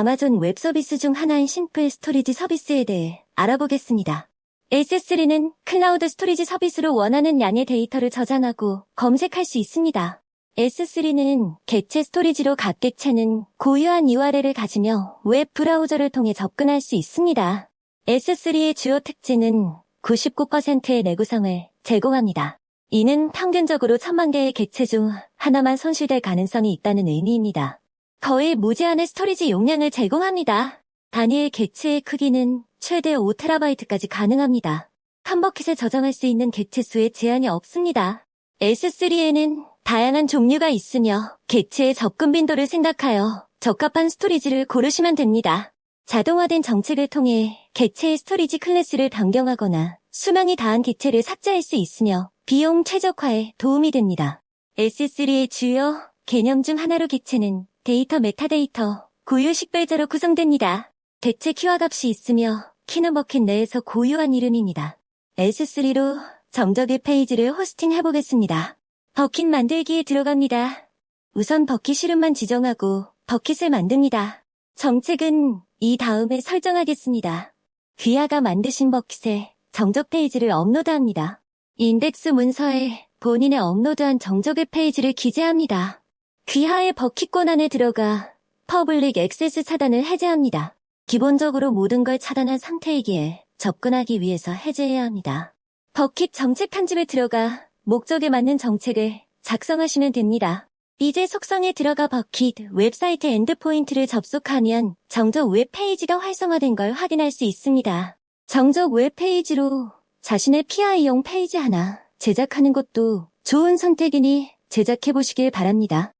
아마존 웹 서비스 중 하나인 심플 스토리지 서비스에 대해 알아보겠습니다. S3는 클라우드 스토리지 서비스로 원하는 양의 데이터를 저장하고 검색할 수 있습니다. S3는 객체 스토리지로 각 객체는 고유한 URL을 가지며 웹 브라우저를 통해 접근할 수 있습니다. S3의 주요 특징은 99%의 내구성을 제공합니다. 이는 평균적으로 천만 개의 객체 중 하나만 손실될 가능성이 있다는 의미입니다. 거의 무제한의 스토리지 용량을 제공합니다. 단위의 객체의 크기는 최대 5TB까지 가능합니다. 한 버킷에 저장할 수 있는 객체 수에 제한이 없습니다. S3에는 다양한 종류가 있으며 객체의 접근 빈도를 생각하여 적합한 스토리지를 고르시면 됩니다. 자동화된 정책을 통해 객체의 스토리지 클래스를 변경하거나 수명이 다한 객체를 삭제할 수 있으며 비용 최적화에 도움이 됩니다. S3의 주요 개념 중 하나로 객체는 데이터 메타데이터, 고유 식별자로 구성됩니다. 대체 키와 값이 있으며 키는 버킷 내에서 고유한 이름입니다. S3로 정적의 페이지를 호스팅 해보겠습니다. 버킷 만들기에 들어갑니다. 우선 버킷 이름만 지정하고 버킷을 만듭니다. 정책은 이 다음에 설정하겠습니다. 귀하가 만드신 버킷에 정적 페이지를 업로드합니다. 인덱스 문서에 본인의 업로드한 정적의 페이지를 기재합니다. 귀하의 버킷 권한에 들어가 퍼블릭 액세스 차단을 해제합니다. 기본적으로 모든 걸 차단한 상태이기에 접근하기 위해서 해제해야 합니다. 버킷 정책 편집에 들어가 목적에 맞는 정책을 작성하시면 됩니다. 이제 속성에 들어가 버킷 웹사이트 엔드포인트를 접속하면 정적 웹페이지가 활성화된 걸 확인할 수 있습니다. 정적 웹페이지로 자신의 PI용 페이지 하나 제작하는 것도 좋은 선택이니 제작해 보시길 바랍니다.